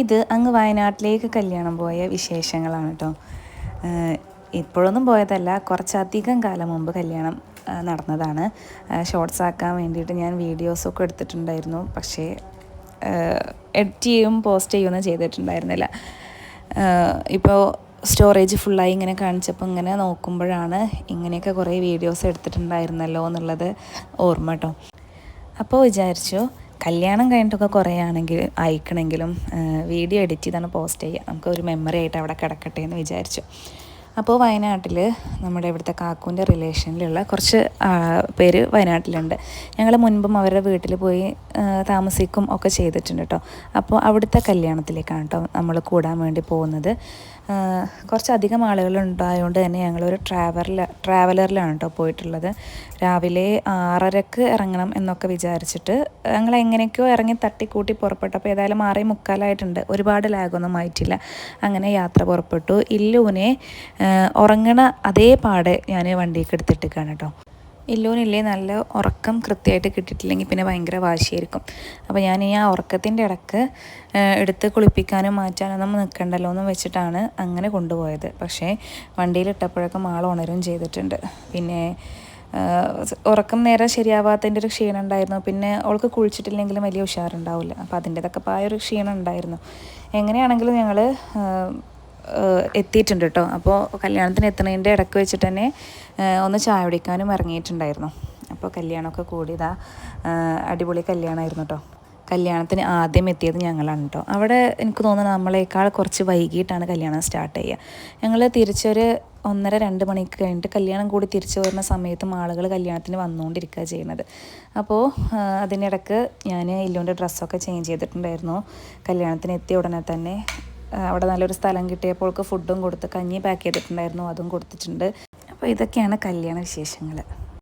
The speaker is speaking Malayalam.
ഇത് അങ്ങ് വയനാട്ടിലേക്ക് കല്യാണം പോയ വിശേഷങ്ങളാണ് കേട്ടോ ഇപ്പോഴൊന്നും പോയതല്ല. കുറച്ചധികം കാലം മുമ്പ് കല്യാണം നടന്നതാണ്. ഷോർട്സ് ആക്കാൻ വേണ്ടിയിട്ട് ഞാൻ വീഡിയോസൊക്കെ എടുത്തിട്ടുണ്ടായിരുന്നു. പക്ഷേ എഡിറ്റ് ചെയ്യും പോസ്റ്റ് ചെയ്യുമെന്ന് ചെയ്തിട്ടുണ്ടായിരുന്നില്ല. ഇപ്പോൾ സ്റ്റോറേജ് ഫുള്ളായി ഇങ്ങനെ കാണിച്ചപ്പോൾ ഇങ്ങനെ നോക്കുമ്പോഴാണ് ഇങ്ങനെയൊക്കെ കുറേ വീഡിയോസ് എടുത്തിട്ടുണ്ടായിരുന്നല്ലോ എന്നുള്ളത് ഓർമ്മ കേട്ടോ അപ്പോൾ വിചാരിച്ചു കല്യാണം കഴിഞ്ഞിട്ടൊക്കെ കുറേ ആണെങ്കിൽ അയക്കണമെങ്കിലും വീഡിയോ എഡിറ്റ് ചെയ്താണ് പോസ്റ്റ് ചെയ്യുക. നമുക്ക് ഒരു മെമ്മറി ആയിട്ട് അവിടെ കിടക്കട്ടെ എന്ന് വിചാരിച്ചു. അപ്പോൾ വയനാട്ടിൽ നമ്മുടെ ഇവിടുത്തെ കാക്കുവിന്റെ റിലേഷനിലുള്ള കുറച്ച് പേര് വയനാട്ടിലുണ്ട്. ഞങ്ങൾ മുൻപും അവരുടെ വീട്ടിൽ പോയി താമസിക്കും ഒക്കെ ചെയ്തിട്ടുണ്ട് കേട്ടോ. അപ്പോൾ അവിടുത്തെ കല്യാണത്തിലേക്കാണ് കേട്ടോ നമ്മൾ കൂടാൻ വേണ്ടി പോകുന്നത്. കുറച്ചധികം ആളുകൾ ഉണ്ടായതുകൊണ്ട് തന്നെ ഞങ്ങളൊരു ട്രാവലർ ട്രാവലറിലാണ് കേട്ടോ പോയിട്ടുള്ളത്. രാവിലെ ആറരക്ക് ഇറങ്ങണം എന്നൊക്കെ വിചാരിച്ചിട്ട് ഞങ്ങൾ എങ്ങനെയൊക്കെയോ ഇറങ്ങി തട്ടിക്കൂട്ടി പുറപ്പെട്ടു അപ്പോൾ ഏതായാലും ആറേ മുക്കാലായിട്ടുണ്ട്. ഒരുപാട് ലാഗൊന്നും ആയിട്ടില്ല. അങ്ങനെ യാത്ര പുറപ്പെട്ടു. ഇല്ലുവിനെ ആ, ഉറങ്ങണ അതേ പാടെ ഞാൻ വണ്ടിയൊക്കെ എടുത്തിട്ടിരിക്കുകയാണ് കേട്ടോ ഇല്ലൂനില്ലേ നല്ല ഉറക്കം കൃത്യമായിട്ട് കിട്ടിയിട്ടില്ലെങ്കിൽ പിന്നെ ഭയങ്കര വാശിയായിരിക്കും. അപ്പോൾ ഞാൻ ഈ ആ ഉറക്കത്തിന്റെ ഇടയ്ക്ക് എടുത്ത് കുളിപ്പിക്കാനും മാറ്റാനൊന്നും നിൽക്കണ്ടല്ലോ എന്ന് വെച്ചിട്ടാണ് അങ്ങനെ കൊണ്ടുപോയത്. പക്ഷേ വണ്ടിയിലിട്ടപ്പോഴൊക്കെ ആൾ ഉണരും ചെയ്തിട്ടുണ്ട്. പിന്നെ ഉറക്കം നേരെ ശരിയാവാത്തതിന്റെ ഒരു ക്ഷീണം ഉണ്ടായിരുന്നു. പിന്നെ അവൾക്ക് കുളിച്ചിട്ടില്ലെങ്കിലും വലിയ ഉഷാറുണ്ടാവില്ല. അപ്പോൾ അതിന്റെതൊക്കെ പായ ഒരു ക്ഷീണം ഉണ്ടായിരുന്നു. എങ്ങനെയാണെങ്കിലും ഞങ്ങൾ എത്തിയിട്ടുണ്ട് കേട്ടോ. അപ്പോൾ കല്യാണത്തിന് എത്തുന്നതിന്റെ ഇടയ്ക്ക് വെച്ചിട്ട് തന്നെ ഒന്ന് ചായ കുടിക്കാനും ഇറങ്ങിയിട്ടുണ്ടായിരുന്നു. അപ്പോൾ കല്യാണമൊക്കെ കൂടിയതാ അടിപൊളി കല്യാണമായിരുന്നു കേട്ടോ. കല്യാണത്തിന് ആദ്യം എത്തിയത് ഞങ്ങളാണ് കേട്ടോ. അവിടെ എനിക്ക് തോന്നുന്നു നമ്മളെക്കാൾ കുറച്ച് വൈകിട്ടാണ് കല്യാണം സ്റ്റാർട്ട് ചെയ്യുക. ഞങ്ങൾ തിരിച്ചൊരു ഒന്നര രണ്ട് മണിക്ക് കഴിഞ്ഞിട്ട് കല്യാണം കൂടി തിരിച്ചു വരുന്ന സമയത്തും ആളുകൾ കല്യാണത്തിന് വന്നുകൊണ്ടിരിക്കുക ചെയ്യുന്നത്. അപ്പോൾ അതിനിടക്ക് ഞാൻ ഇല്ലുവിന്റെ ഡ്രസ്സൊക്കെ ചേഞ്ച് ചെയ്തിട്ടുണ്ടായിരുന്നു. കല്യാണത്തിന് എത്തിയ ഉടനെ തന്നെ അവിടെ നല്ലൊരു സ്ഥലം കിട്ടിയപ്പോൾ ഫുഡും കൊടുത്ത് കഞ്ഞി പാക്ക് ചെയ്തിട്ടുണ്ടായിരുന്നു അതും കൊടുത്തിട്ടുണ്ട്. അപ്പോൾ ഇതൊക്കെയാണ് കല്യാണ വിശേഷങ്ങൾ